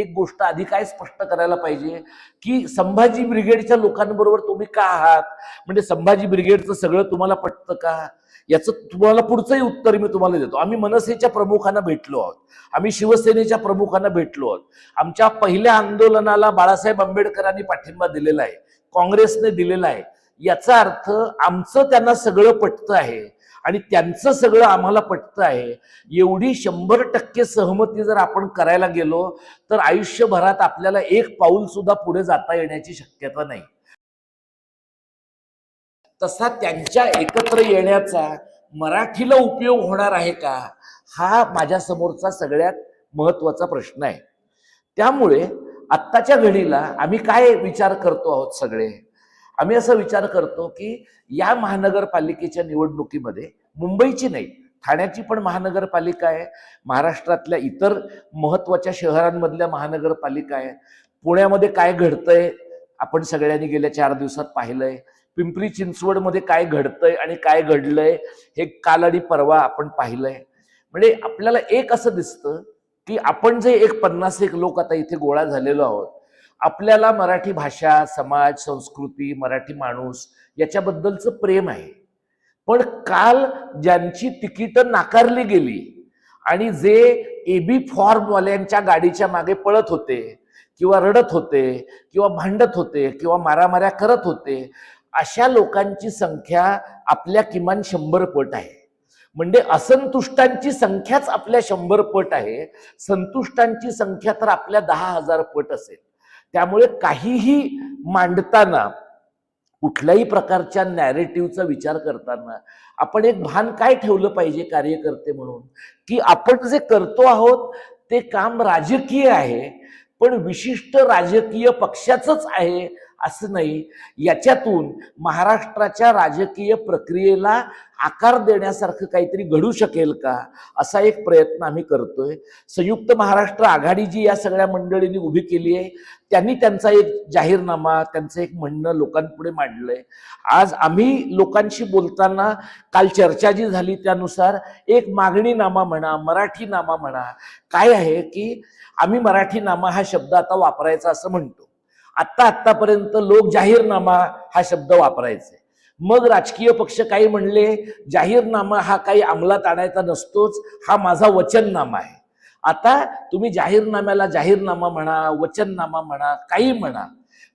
एक गोष्ट आधी काय स्पष्ट करायला पाहिजे? की संभाजी ब्रिगेडच्या लोकांबरोबर तुम्ही का आहात? म्हणजे संभाजी ब्रिगेडचं सगळं तुम्हाला पटतं का? याचं तुम्हाला पुढचंही उत्तर मी तुम्हाला देतो. आम्ही मनसेच्या प्रमुखांना भेटलो आहोत. आम्ही शिवसेनेच्या प्रमुखांना भेटलो आहोत. आमच्या पहिल्या आंदोलनाला बाळासाहेब आंबेडकरांनी पाठिंबा दिलेला आहे. काँग्रेसने दिलेला आहे. याचा अर्थ आमचं त्यांना सगळं पटतं आहे. आणि त्यांचं सगळं आम्हाला पटतं आहे. एवढी शंभर टक्के सहमती जर आपण करायला गेलो तर आयुष्यभरात आपल्याला एक पाऊल सुद्धा पुढे जाता येण्याची शक्यता नाही. तसा त्यांच्या एकत्र येण्याचा मराठीला उपयोग होणार आहे का हा माझ्या समोरचा सगळ्यात महत्त्वाचा प्रश्न आहे. त्यामुळे आत्ताच्या घडीला आम्ही काय विचार करतो आहोत सगळे? आम्ही असा विचार करतो की या महानगरपालिकेच्या निवडणुकीमध्ये मुंबईची नाही ठाण्याची पण महानगरपालिका आहे महाराष्ट्रातल्या इतर महत्त्वाच्या शहरांमधल्या महानगरपालिका आहे. पुण्यामध्ये काय घडतंय आपण सगळ्यांनी गेल्या चार दिवसात पाहिलंय. पिंपरी चिंचवडमध्ये काय घडतंय आणि काय घडलंय हे काल आणि परवा आपण पाहिलंय. म्हणजे आपल्याला एक असं दिसतं की आपण जे एक पन्नास एक लोक आता इथे गोळा झालेलो आहोत आपल्याला मराठी भाषा समाज संस्कृती मराठी माणूस याच्याबद्दलचं प्रेम आहे. पण काल ज्यांची तिकीटं नाकारली गेली आणि जे एबी फॉर्मवाल्यांच्या गाडीच्या मागे पळत होते किंवा रडत होते किंवा भांडत होते किंवा मारामाऱ्या करत होते अशा लोकांची संख्या आपल्या किमान शंभर पट आहे. म्हणजे असंतुष्टांची संख्याच आपल्या शंभर पट आहे. संतुष्टांची संख्या तर आपल्या दहा हजार पट असेल. त्यामुळे काहीही मांडताना कुठल्याही प्रकारच्या नॅरेटिव्हचा विचार करताना आपण एक भान काय ठेवलं पाहिजे कार्यकर्ते म्हणून? की आपण जे करतो आहोत ते काम राजकीय आहे पण विशिष्ट राजकीय पक्षाचंच आहे असं नाही. याच्यातून महाराष्ट्राच्या राजकीय प्रक्रियेला आकार देण्यासारखं काहीतरी घडू शकेल का? असा एक प्रयत्न आम्ही करतोय. संयुक्त महाराष्ट्र आघाडी जी या सगळ्या मंडळींनी उभी केली आहे त्यांनी त्यांचा एक जाहीरनामा त्यांचं एक म्हणणं लोकांपुढे मांडलंय. आज आम्ही लोकांशी बोलताना काल चर्चा जी झाली त्यानुसार एक मागणी नामा म्हणा मराठी नामा म्हणा काय आहे की आम्ही मराठी नामा हा शब्द आता वापरायचा असं म्हणतो. आत्ता आत्तापर्यंत लोक जाहीरनामा हा शब्द वापरायचे. मग राजकीय पक्ष काही म्हणले जाहीरनामा हा काही अंमलात आणायचा नसतोच हा माझा वचननामा आहे. आता तुम्ही जाहीरनाम्याला जाहीरनामा म्हणा वचननामा म्हणा काही म्हणा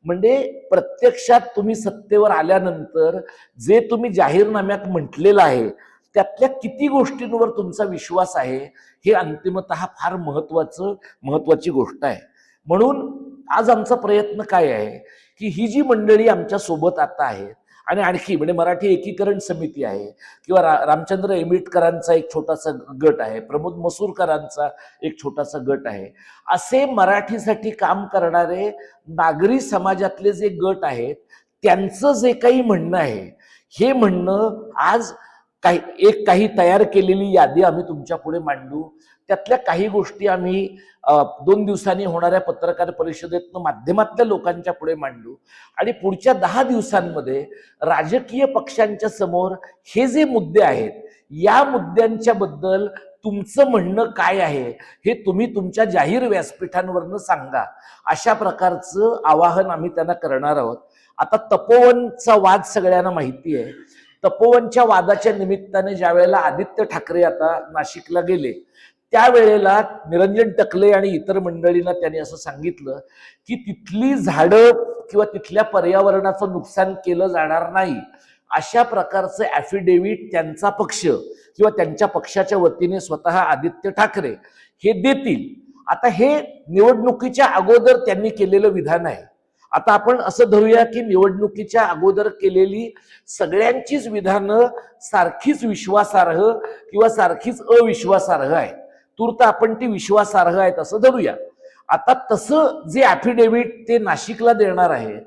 म्हणजे प्रत्यक्षात तुम्ही सत्तेवर आल्यानंतर जे तुम्ही जाहीरनाम्यात म्हटलेलं आहे त्यातल्या किती गोष्टींवर तुमचा विश्वास आहे हे अंतिमत फार महत्वाचं महत्वाची गोष्ट आहे. म्हणून आज आमचा प्रयत्न काय आहे? की ही जी मंडळी आमच्यासोबत आता आहेत आणि आणखी म्हणजे मराठी एकीकरण समिती आहे किंवा रा रामचंद्र एमिटकरांचा एक छोटासा गट आहे प्रमोद मसूरकरांचा एक छोटासा गट आहे असे मराठीसाठी काम करणारे नागरी समाजातले जे गट आहेत त्यांचं जे काही म्हणणं आहे हे म्हणणं आज काही एक काही तयार केलेली यादी आम्ही तुमच्यापुढे मांडू. त्यातल्या काही गोष्टी आम्ही दोन दिवसांनी होणाऱ्या पत्रकार परिषदेतनं माध्यमातल्या लोकांच्या पुढे मांडू. आणि पुढच्या दहा दिवसांमध्ये राजकीय पक्षांच्या समोर हे जे मुद्दे आहेत या मुद्द्यांच्या बद्दल तुमचं म्हणणं काय आहे हे तुम्ही तुमच्या जाहीर व्यासपीठांवरनं सांगा. अशा प्रकारचं आवाहन आम्ही त्यांना करणार आहोत. आता तपोवनचा वाद सगळ्यांना माहिती आहे. तपोवनच्या वादाच्या निमित्ताने ज्या वेळेला आदित्य ठाकरे आता नाशिकला गेले त्यावेळेला निरंजन टकले आणि इतर मंडळींना त्यांनी असं सांगितलं की तिथली झाडं किंवा तिथल्या पर्यावरणाचं नुकसान केलं जाणार नाही. अशा प्रकारचं ॲफिडेव्हिट त्यांचा पक्ष किंवा त्यांच्या पक्षाच्या वतीने स्वतः आदित्य ठाकरे हे देतील. आता हे निवडणुकीच्या अगोदर त्यांनी केलेलं विधान आहे. आता आपण असं धरूया की निवडणुकीच्या अगोदर केलेली सगळ्यांचीच विधानं सारखीच विश्वासार्ह किंवा सारखीच अविश्वासार्ह आहे तूर्त आपण ती विश्वासार्ह आहेत असं धरूया. आता तसं जे ॲफिडेव्हिट ते नाशिकला देणार आहे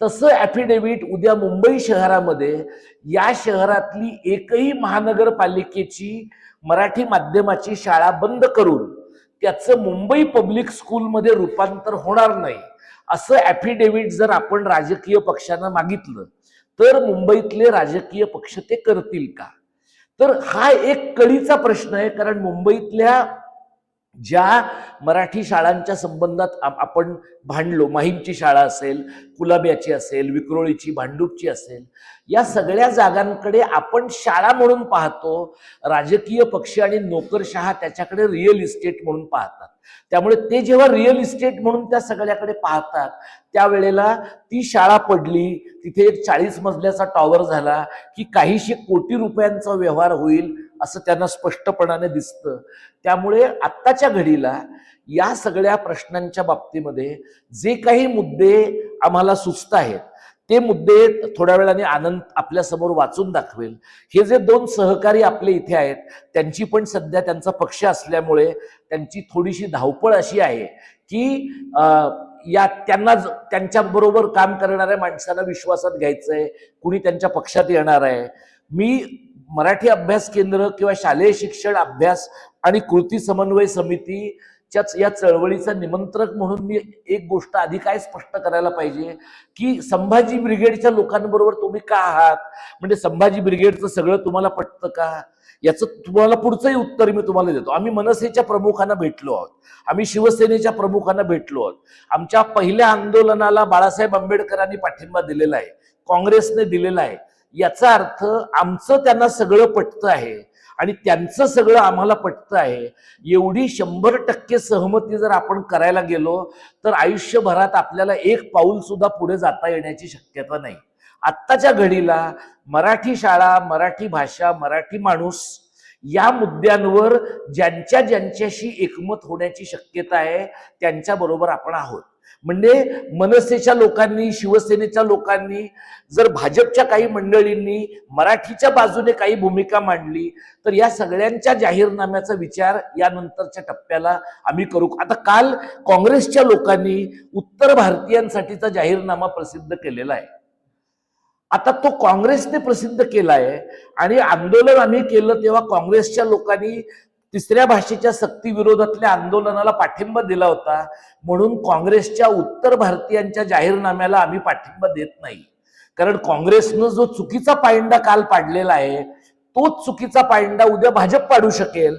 तसं ॲफिडेव्हिट उद्या मुंबई शहरामध्ये या शहरातली एकही महानगरपालिकेची मराठी माध्यमाची शाळा बंद करून त्याचं मुंबई पब्लिक स्कूलमध्ये रूपांतर होणार नाही. असं ॲफिडेव्हिट जर आपण राजकीय पक्षांना मागितलं तर मुंबईतले राजकीय पक्ष ते करतील का? तर हा एक कळीचा प्रश्न आहे कारण मुंबईतल्या ज्या मराठी शाळांच्या संबंधात आपण भांडलो माहीमची शाळा असेल कुलाब्याची असेल विक्रोळीची भांडूपची असेल या सगळ्या जागांकडे आपण शाळा म्हणून पाहतो राजकीय पक्ष आणि नोकरशहा त्याच्याकडे रिअल इस्टेट म्हणून पाहतात. त्यामुळे ते जेव्हा रिअल इस्टेट म्हणून त्या सगळ्याकडे पाहतात त्यावेळेला ती शाळा पडली तिथे एक चाळीस मजल्याचा टॉवर झाला की काहीशे कोटी रुपयांचा व्यवहार होईल असं त्यांना स्पष्टपणाने दिसतं. त्यामुळे आत्ताच्या घडीला या सगळ्या प्रश्नांच्या बाबतीमध्ये जे काही मुद्दे आम्हाला सुचत आहेत ते मुद्दे थोड्या वेळाने आनंद आपल्यासमोर वाचून दाखवेल. हे जे दोन सहकारी आपले इथे आहेत त्यांची पण सध्या त्यांचा पक्ष असल्यामुळे त्यांची थोडीशी धावपळ अशी आहे की या त्यांना ज- त्यांच्याबरोबर काम करणाऱ्या माणसांना विश्वासात घ्यायचंय कुणी त्यांच्या पक्षात येणार आहे. मी मराठी अभ्यास केंद्र किंवा शालेय शिक्षण अभ्यास आणि कृती समन्वय समिती च्याच या चळवळीचा निमंत्रक म्हणून मी एक गोष्ट आधी काय स्पष्ट करायला पाहिजे? की संभाजी ब्रिगेडच्या लोकांबरोबर तुम्ही का आहात? म्हणजे संभाजी ब्रिगेडचं सगळं तुम्हाला पटतं का? याचं तुम्हाला पुढचंही उत्तर मी तुम्हाला देतो. आम्ही मनसेच्या प्रमुखांना भेटलो आहोत. आम्ही शिवसेनेच्या प्रमुखांना भेटलो आहोत. आमच्या पहिल्या आंदोलनाला बाळासाहेब आंबेडकरांनी पाठिंबा दिलेला आहे. काँग्रेसने दिलेला आहे. याचा अर्थ आमचं त्यांना सगळं पटतं आहे. आणि त्यांचं सगळं आम्हाला पटतं आहे. एवढी शंभर टक्के सहमती जर आपण करायला गेलो तर आयुष्यभरात आपल्याला एक पाऊल सुद्धा पुढे जाता येण्याची शक्यता नाही. आत्ताच्या घडीला मराठी शाळा मराठी भाषा मराठी माणूस या मुद्द्यांवर ज्यांच्या ज्यांच्याशी एकमत होण्याची शक्यता आहे त्यांच्याबरोबर आपण आहोत. म्हणजे मनसेच्या लोकांनी शिवसेनेच्या लोकांनी जर भाजपच्या काही मंडळींनी मराठीच्या बाजूने काही भूमिका मांडली तर या सगळ्यांच्या जाहीरनाम्याचा विचार यानंतरच्या टप्प्याला आम्ही करू. आता काल काँग्रेसच्या लोकांनी उत्तर भारतीयांसाठीचा जाहीरनामा प्रसिद्ध केलेला आहे. आता तो काँग्रेसने प्रसिद्ध केला आहे आणि आंदोलन आम्ही केलं तेव्हा काँग्रेसच्या लोकांनी तिसऱ्या भाषेच्या सक्ती विरोधातल्या आंदोलनाला पाठिंबा दिला होता. म्हणून काँग्रेसच्या उत्तर भारतीयांच्या जाहीरनाम्याला आम्ही पाठिंबा देत नाही. कारण काँग्रेसनं जो चुकीचा पायंडा काल पाडलेला आहे तोच चुकीचा पायंडा उद्या भाजप पाडू शकेल.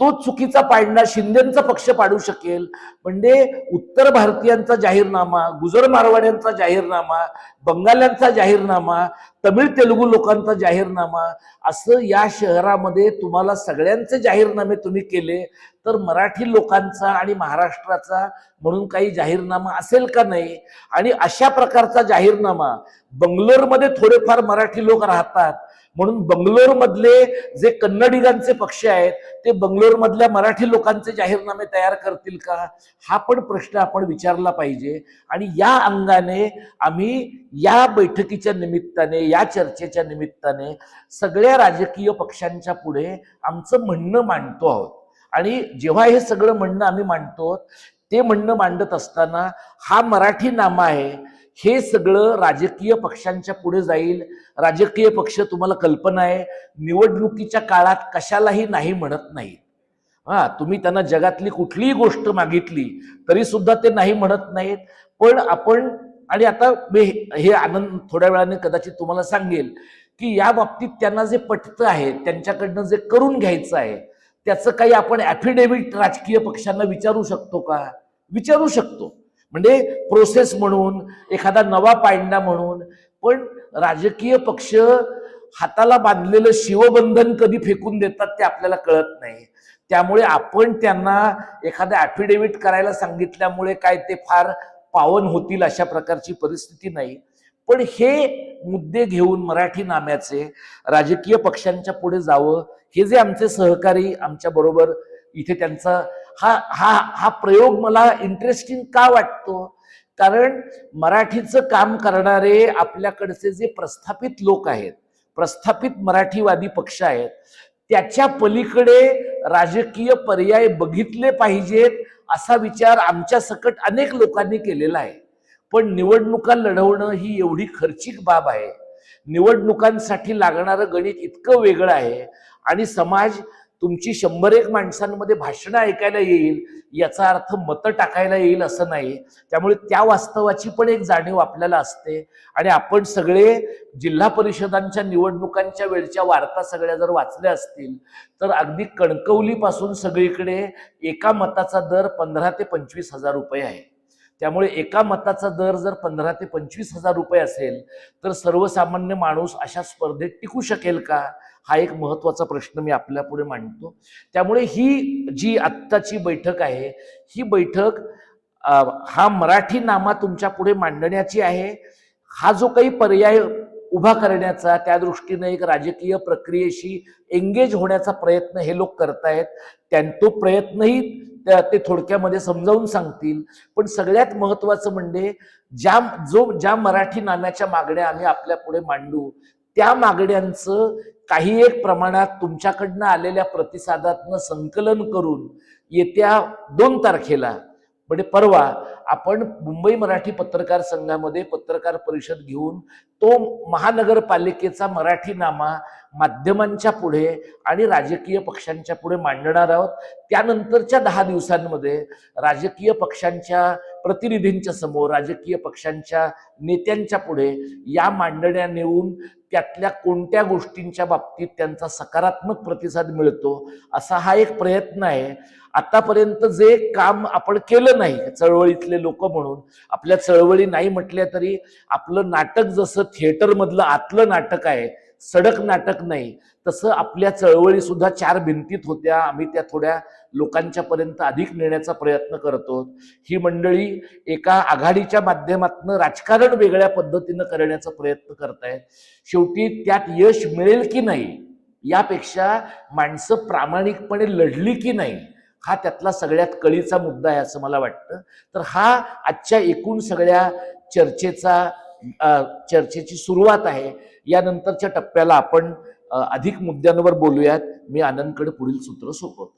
तो चुकीचा पाडणा शिंदेचा पक्ष पाडू शकेल. म्हणजे उत्तर भारतीयांचा जाहीरनामा गुजर मारवाड्यांचा जाहीरनामा बंगाल्यांचा जाहीरनामा तमिळ तेलुगू लोकांचा जाहीरनामा असं या शहरामध्ये तुम्हाला सगळ्यांचे जाहीरनामे तुम्ही केले तर मराठी लोकांचा आणि महाराष्ट्राचा म्हणून काही जाहीरनामा असेल का नाही? आणि अशा प्रकारचा जाहीरनामा बंगलोरमध्ये थोडेफार मराठी लोक राहतात म्हणून बंगलोर मधले जे कन्नडिगांचे पक्ष आहेत ते बंगलोर मधल्या मराठी लोकांचे जाहीरनामे तयार करतील का? हा पण प्रश्न आपण विचारला पाहिजे. आणि या अंगाने आम्ही या बैठकीच्या निमित्ताने या चर्चेच्या निमित्ताने सगळ्या राजकीय पक्षांच्या पुढे आमचं म्हणणं मांडतो आहोत. आणि जेव्हा हे सगळं म्हणणं आम्ही मांडतो ते म्हणणं मांडत असताना हा मराठी नामा आहे हे सगळं राजकीय पक्षांच्या पुढे जाईल. राजकीय पक्ष तुम्हाला कल्पना आहे निवडणुकीच्या काळात कशालाही नाही म्हणत नाहीत. हा तुम्ही त्यांना जगातली कुठलीही गोष्ट मागितली तरी सुद्धा ते नाही म्हणत नाहीत. पण आपण आणि आता मी हे आनंद थोड्या वेळाने कदाचित तुम्हाला सांगेल की या बाबतीत त्यांना जे पटतं आहे त्यांच्याकडनं जे करून घ्यायचं आहे त्याचं काही आपण ॲफिडेव्हिट राजकीय पक्षांना विचारू शकतो का? विचारू शकतो. म्हणजे प्रोसेस म्हणून एखादा नवा पायंडा म्हणून. पण राजकीय पक्ष हाताला बांधलेलं शिवबंधन कधी फेकून देतात ते आपल्याला कळत नाही. त्यामुळे आपण त्यांना एखादं ॲफिडेव्हिट करायला सांगितल्यामुळे काय ते फार पावन होतील अशा प्रकारची परिस्थिती नाही. पण हे मुद्दे घेऊन मराठी नाम्याचे राजकीय पक्षांच्या पुढे जावं हे जे आमचे सहकारी आमच्या बरोबर इथे त्यांचा हा हा हा प्रयोग मला इंटरेस्टिंग का वाटतो? कारण मराठीचं काम करणारे आपल्याकडचे जे प्रस्थापित लोक आहेत प्रस्थापित मराठीवादी पक्ष आहेत त्याच्या पलीकडे राजकीय पर्याय बघितले पाहिजेत असा विचार आमच्या सकट अनेक लोकांनी केलेला आहे. पण निवडणुका लढवणं ही एवढी खर्चिक बाब आहे. निवडणुकांसाठी लागणारं गणित इतकं वेगळं आहे आणि समाज तुमची शंभर एक माणसांमध्ये भाषणं ऐकायला येईल याचा अर्थ मतं टाकायला येईल असं नाही. त्यामुळे त्या वास्तवाची पण एक जाणीव आपल्याला असते. आणि आपण सगळे जिल्हा परिषदांच्या निवडणुकांच्या वेळच्या वार्ता सगळ्या जर वाचल्या असतील तर अगदी कणकवलीपासून सगळीकडे एका मताचा दर पंधरा ते पंचवीस हजार रुपये आहे. त्यामुळे एका मताचा दर जर पंधरा ते पंचवीस हजार रुपये असेल तर सर्वसामान्य माणूस अशा स्पर्धेत टिकू शकेल का? हा एक महत्त्वाचा प्रश्न मी आपल्या पुढे मांडतो. त्यामुळे ही जी आत्ताची बैठक आहे ही बैठक हा मराठी नामा तुमच्यापुढे मांडण्याची आहे. हा जो काही पर्याय उभा करण्याचा त्या दृष्टीने एक राजकीय प्रक्रियेशी एंगेज होण्याचा प्रयत्न हे लोक करतायत. त्यां तो प्रयत्नही त्या- ते थोडक्यामध्ये समजावून सांगतील. पण सगळ्यात महत्वाचं म्हणजे ज्या जो ज्या मराठी नाम्याच्या मागण्या आम्ही आपल्या पुढे मांडू त्या मागण्यांचं काही एक प्रमाणात तुमच्याकडनं आलेल्या प्रतिसादातनं संकलन करून येत्या दोन तारखेला म्हणजे परवा आपण मुंबई मराठी पत्रकार संघामध्ये पत्रकार परिषद घेऊन तो महानगरपालिकेचा मराठी नामा माध्यमांच्या पुढे आणि राजकीय पक्षांच्या पुढे मांडणार आहोत. त्यानंतरच्या दहा दिवसांमध्ये राजकीय पक्षांच्या प्रतिनिधींच्या समोर राजकीय पक्षांच्या नेत्यांच्या पुढे या मांडण्या नेऊन त्यातल्या कोणत्या गोष्टींच्या बाबतीत त्यांचा सकारात्मक प्रतिसाद मिळतो असा हा एक प्रयत्न आहे. आतापर्यंत जे काम आपण केलं नाही चळवळीतले लोक म्हणून आपल्या चळवळी नाही म्हटल्या तरी आपलं नाटक जसं थिएटरमधलं आतलं नाटक आहे सडक नाटक नाही तसं आपल्या चळवळी सुद्धा चार भिंतीत होत्या. आम्ही त्या थोड्या लोकांच्या पर्यंत अधिक नेण्याचा प्रयत्न करतो ही मंडळी एका आघाडीच्या माध्यमातून राजकारण वेगळ्या पद्धतीनं करण्याचा प्रयत्न करतायत. शेवटी त्यात यश मिळेल की नाही यापेक्षा माणसं प्रामाणिकपणे लढली की नाही हा त्यातला सगळ्यात कळीचा मुद्दा आहे असं मला वाटतं. तर हा आजच्या एकूण सगळ्या चर्चेचा चर्चेची सुरुवात आहे. यानंतरच्या टप्प्याला आपण अधिक मुद्द्यांवर बोलूयात. मी आनंदकडे पुढील सूत्र सोपवतो.